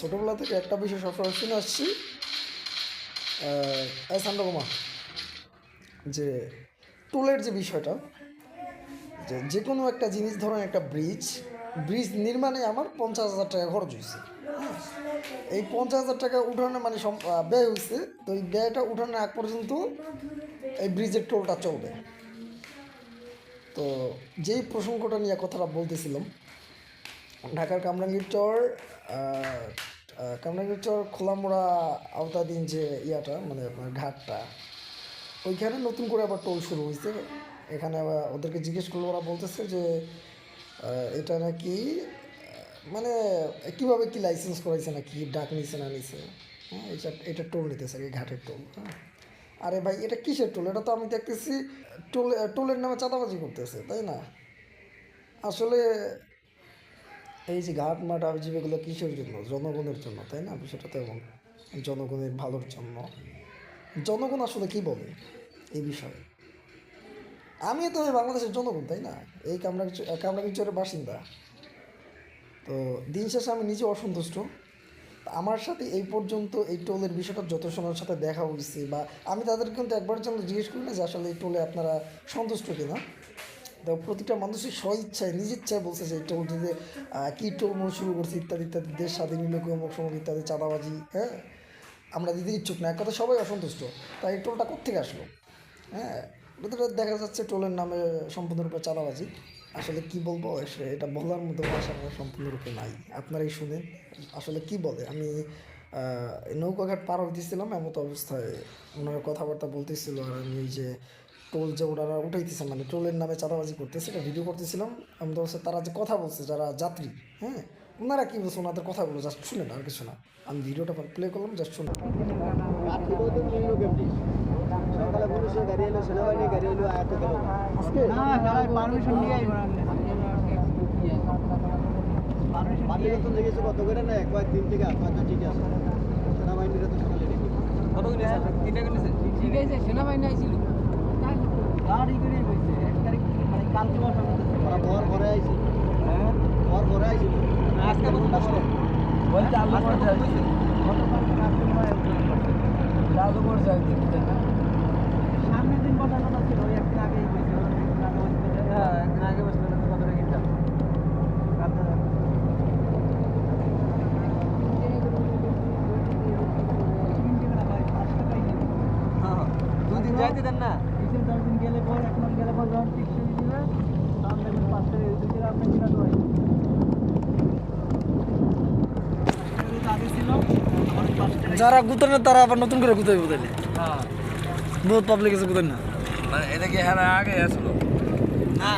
ছোটোবেলা থেকে একটা বিষয় সবসময় শুনে আসছি যে টোলের যে বিষয়টা, যে যে কোনো একটা জিনিস, ধরেন একটা ব্রিজ ব্রিজ নির্মাণে আমার পঞ্চাশ হাজার টাকা খরচ হয়েছে হ্যাঁ। এই পঞ্চাশ হাজার টাকা উঠানো মানে ব্যয় হয়েছে তো এই ব্যয়টা উঠানোর আগ পর্যন্ত এই ব্রিজের টোলটা চলবে তো যেই প্রসঙ্গটা নিয়ে কথাটা বলতেছিলাম, ঢাকার কামরাঙ্গীর চর কামরাঙ্গীর চর খোলামোড়া আওতাধীন যে ইয়াটা মানে আপনার ঘাটটা, ওইখানে নতুন করে আবার টোল শুরু হয়েছে। এখানে আবার ওদেরকে জিজ্ঞেস করলে, ওরা বলতেছে যে এটা নাকি মানে কীভাবে কি লাইসেন্স করাইছে নাকি, ডাক নিছে না নিছে। হ্যাঁ এটা এটা টোল নিতেছে এই ঘাটের টোল হ্যাঁ। আরে ভাই, এটা কিসের টোল? এটা তো আমি দেখতেছি, টোল টোলের নামে চাঁদাবাজি করতেছে, তাই না? আসলে এই যে ঘাট, মাঠ আবিজিব এগুলো কিসের জন্য? জনগণের জন্য, তাই না? বিষয়টা তো এমন জনগণের ভালোর জন্য। জনগণ আসলে কি বলে এই বিষয়ে? আমি তো বাংলাদেশের জনগণ, তাই না? এই কামরা কিছু কামরা কামরাঙ্গিচরের বাসিন্দা। তো দিন শেষে আমি নিজে অসন্তুষ্ট। আমার সাথে এই পর্যন্ত এই টোলের বিষয়টা যত সময়ের সাথে দেখা হয়েছে বা আমি তাদের কিন্তু একবার জন্য জিজ্ঞেস করি না যে আসলে এই টোলে আপনারা সন্তুষ্ট কিনা। তো প্রতিটা মানুষের স্ব ইচ্ছায় নিজ ইচ্ছায় বলছে যে টোল থেকে আহ, কী শুরু করছে ইত্যাদি ইত্যাদি দেশ স্বাধীন অমুক সমক ইত্যাদি চাঁদাবাজি হ্যাঁ? আমরা দিতে ইচ্ছুক না এক কথা সবাই অসন্তুষ্ট তাই এই টোলটা কোথেকে আসলো? হ্যাঁ দেখা যাচ্ছে টোলের নামে সম্পূর্ণরূপে চাঁদাবাজি। আসলে কি বলব এটা বলার মতো ভাষা সম্পূর্ণরূপে নাই। আপনারাই শুনেন আসলে কি বলে? আমি নৌকাঘাট পার হইতেছিলাম এমত অবস্থায় ওনারা কথাবার্তা বলতেছিল আর আমি এই যে টোল যে ওনারা উঠাইতেছে মানে টোলের নামে চাঁদাবাজি করতেছে এটা ভিডিও করতেছিলাম। এমন অবস্থায় তারা যে কথা বলছে যারা যাত্রী হ্যাঁ ওনারা কি বলছে ওনাদের কথাগুলো জাস্ট শুনে না আর কিছু না। আমি ভিডিওটা প্লে করলাম জাস্ট শুনেন। সকালে পুলিশের গাড়ি এলো সেনাবাহিনী গাড়ি এলো আয়াত গেল পারমিশন নিয়ে আইব পাবলিক তো দেখেছে কত করে না একবার তিন থেকে আট পাঁচজন ঠিক আছে সেনাবাহিনীরা তো সকালে কত করে তিনটা ঠিক আছে সেনাবাহিনী আইছিল। গাড়ি করে কইছে এক তারিখ মানে কালকে বসা ওরা ঘর ঘরে আইছে। হ্যাঁ? ঘর ঘরে আইছিল আজকে কত করে বলতে আলু করতে আইছে আলু করতে আইছে সামনের দিন কথা কথা ছিল ওই একদিন আগেই কইছে হ্যাঁ একদিন আগে বসে কত দুদিন যাইতে দেন না। গেলে পর এক মাস গেলে পর যখন টিকসে দিবে তখন দেখবেন পাঁচ টাকা দিতে আপনার কিনা তো আগে ছিল অনেক পাঁচ টাকা যারা গুতেন না তারা আবার নতুন করে গুতাইব তাইলে। হ্যাঁ। বহুত পাবলিক আছে গুতেন না। মানে এটা কি হ্যাঁ আগে আসলো? না।